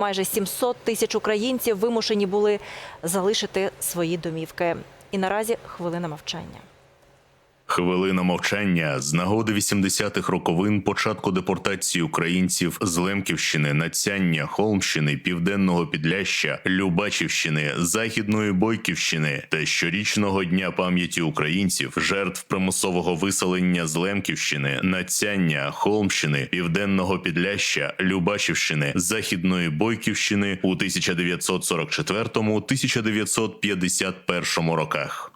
Майже 700 тисяч українців вимушені були залишити свої домівки. І наразі хвилина мовчання. Хвилина мовчання з нагоди 80-х роковин початку депортації українців з Лемківщини, Нацяння, Холмщини, Південного Підляща, Любачівщини, Західної Бойківщини та щорічного дня пам'яті українців, жертв примусового виселення з Лемківщини, Нацяння, Холмщини, Південного Підляща, Любачівщини, Західної Бойківщини у 1944-1951 роках.